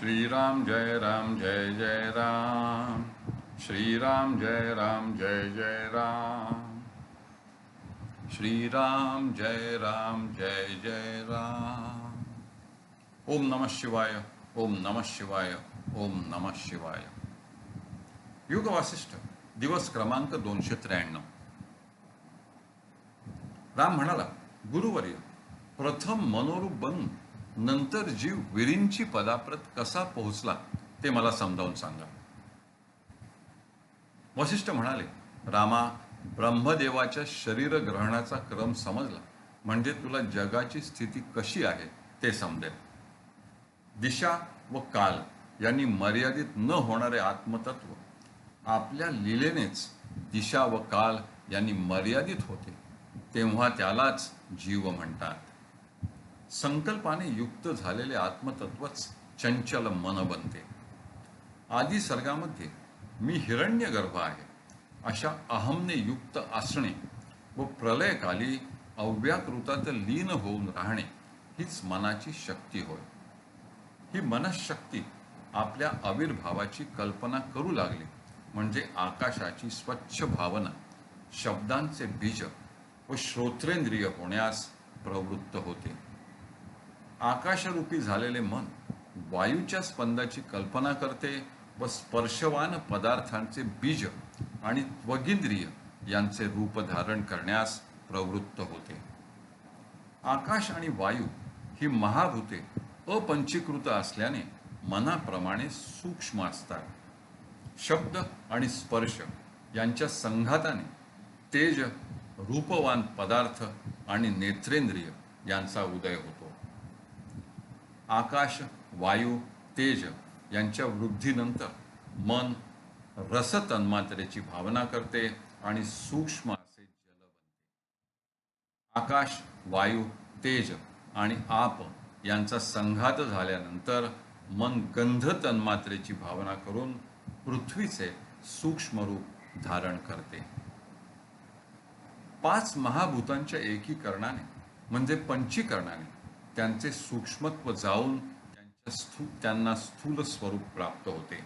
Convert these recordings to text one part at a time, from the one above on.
श्रीराम जय राम जय जय राम। श्रीराम जय राम जय जय राम। श्रीराम जय राम जय जय राम। ओम नमः शिवाय ओम नमः शिवाय ओम नमः शिवाय। युग वासिष्ठ दिवस क्रमांक दोनशे त्र्याण्णव। राम म्हणाला गुरुवर्य प्रथम मनोरूप बनून नंतर जीव विरींची पदाप्रत कसा पोहोचला ते मला समजावून सांगा. वशिष्ठ म्हणाले रामा ब्रह्मदेवाच्या शरीर ग्रहणाचा क्रम समजला. म्हणजे तुला जगाची स्थिती कशी आहे ते समजेल. दिशा व काल यांनी मर्यादित न होणारे आत्मतत्व आपल्या लीलेनेच दिशा व काल यांनी मर्यादित होते. तेव्हा त्यालाच जीव म्हणतात. संकल्पाने युक्त झालेले आत्मतत्वच चंचल मन बनते. आदी सर्गामध्ये मी हिरण्यगर्भ आहे. अशा अहमने युक्त असणे व प्रलयकाली अव्याकृतात लीन होऊन राहणे हीच मनाची शक्ती होय. ही मनशक्ती आपल्या आविर्भावाची कल्पना करू लागली म्हणजे आकाशाची स्वच्छ भावना शब्दांचे बीज व श्रोत्रेंद्रिय होण्यास प्रवृत्त होते. आकाशरूपी झालेले मन वायूच्या स्पंदाची कल्पना करते व स्पर्शवान पदार्थांचे बीज आणि त्वगिंद्रिय यांचे रूप धारण करण्यास प्रवृत्त होते. आकाश आणि वायू ही महाभूते अपंचीकृत असल्याने मनाप्रमाणे सूक्ष्म असतात. शब्द आणि स्पर्श यांच्या संघाताने तेज रूपवान पदार्थ आणि नेत्रेंद्रिय यांचा उदय होतो. आकाश वायू तेज यांच्या वृद्धीनंतर मन रस तन्मात्रेची भावना करते आणि सूक्ष्म असे जल बनते. आकाश वायू तेज आणि आप यांचा संघात झाल्यानंतर मन गंध तन्मात्रेची भावना करून पृथ्वीचे सूक्ष्म रूप धारण करते. पाच महाभूतांच्या एकीकरणाने म्हणजे पंचीकरणाने त्यांचे सूक्ष्मत्व जाऊन त्यांच्या स्थू त्यांना स्थूल स्वरूप प्राप्त होते.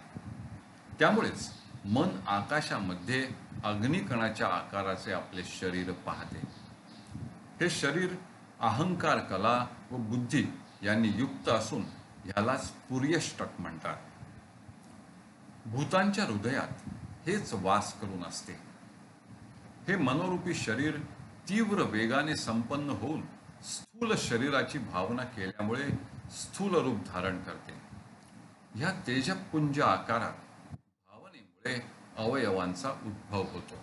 त्यामुळेच मन आकाशामध्ये अग्निकणाच्या आकाराचे आपले शरीर पाहते. हे शरीर अहंकार कला व बुद्धी यांनी युक्त असून ह्यालाच पुर्यष्टक म्हणतात. भूतांच्या हृदयात हेच वास करून असते. हे मनोरूपी शरीर तीव्र वेगाने संपन्न होऊन स्थूल शरीराची भावना केल्यामुळे स्थूल रूप धारण करते. ह्या तेजपुंज आकारात भावनेमुळे अवयवांचा उद्भव होतो.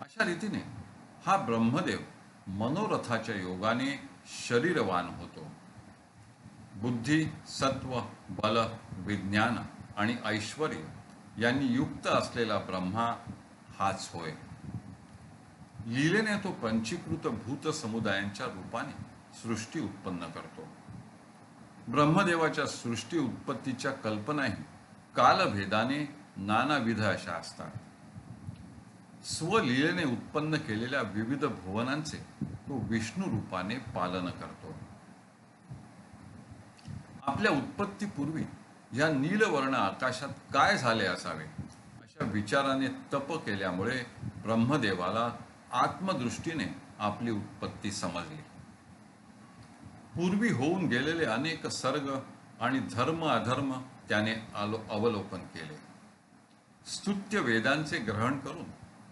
अशा रीतीने हा ब्रह्मदेव मनोरथाच्या योगाने शरीरवान होतो. बुद्धी सत्व बल विज्ञान आणि ऐश्वर यांनी युक्त असलेला ब्रह्मा हाच होय. लीलेने तो पंचीकृत भूत समुदायांच्या रूपाने सृष्टी उत्पन्न करतो. ब्रह्मदेवाच्या सृष्टी उत्पत्तीच्या कल्पनाही कालभेदाने नानाविध अशा असतात. स्वलीलेने उत्पन्न केलेल्या विविध भुवनांचे तो विष्णू रूपाने पालन करतो. आपल्या उत्पत्तीपूर्वी या नीलवर्ण आकाशात काय झाले असावे? अशा विचाराने तप केल्यामुळे ब्रह्मदेवाला आत्मदृष्टीने आपली उत्पत्ती समजली. पूर्वी होऊन गेलेले अनेक सर्ग आणि धर्म अधर्म त्याने आलो अवलोकन केले. स्तुत्य वेदांचे ग्रहण करून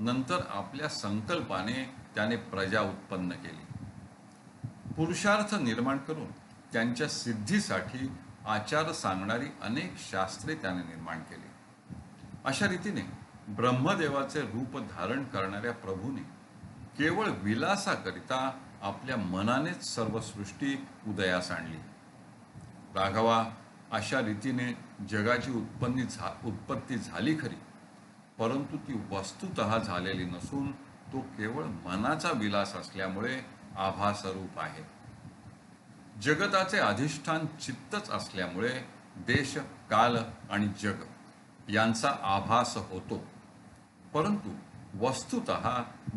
नंतर आपल्या संकल्पाने त्याने प्रजा उत्पन्न केली. पुरुषार्थ निर्माण करून त्यांच्या सिद्धीसाठी आचार सांगणारी अनेक शास्त्रे त्याने निर्माण केली. अशा रीतीने ब्रह्मदेवाचे रूप धारण करणाऱ्या प्रभूने केवळ विलासाकरिता आपल्या मनानेच सर्व सृष्टी उदयास आणली. राघवा अशा रीतीने जगाची उत्पन्नी झा उत्पत्ती झाली खरी. परंतु ती वस्तुत झालेली नसून तो केवळ मनाचा विलास असल्यामुळे आभासरूप आहे. जगताचे अधिष्ठान चित्तच असल्यामुळे देश काल आणि जग यांचा आभास होतो. परंतु वस्तुत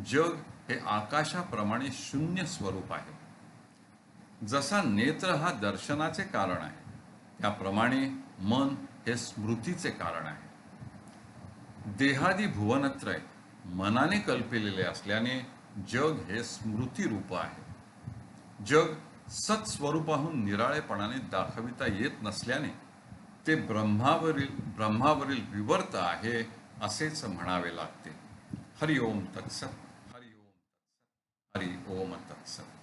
जग हे आकाशाप्रमाणे शून्य स्वरूप आहे. जसा नेत्र हा दर्शनाचे कारण आहे त्याप्रमाणे मन हे स्मृतीचे कारण आहे. देहादी भुवनत्रय मनाने कल्पिलेले असल्याने जग हे स्मृती रूप आहे. जग सत्स्वरूपाहून निराळेपणाने दाखविता येत नसल्याने ते ब्रह्मावरील ब्रह्मावरील विवर्त आहे असेच म्हणावे लागते. りを待ったんですよ。